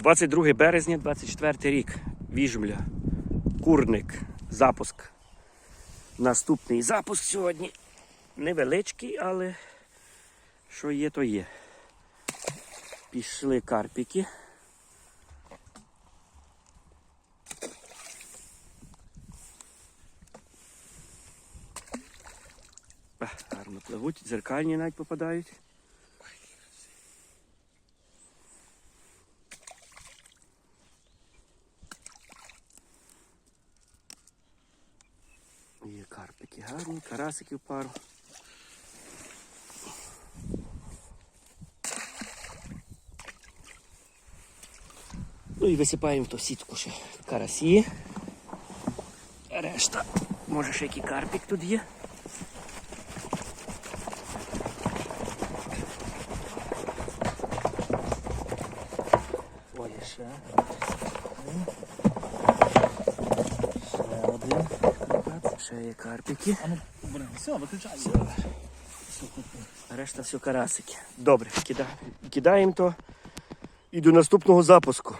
22 березня, 24 рік. Віжмля. Курник. Запуск. Наступний запуск сьогодні. Невеличкий, але що є, то є. Пішли карпіки. Гарно пливуть, дзеркальні навіть попадають. Карпики гарні, карасики в пару. Ну і висипаємо в ту сітку ще карасі. Решта, може ще який карпік тут є. Ой. Ще Ще є карпіки. А ну, блин, все, виключай. А решта все карасики. Добре, кидаємо кидаємо то і до наступного запуску.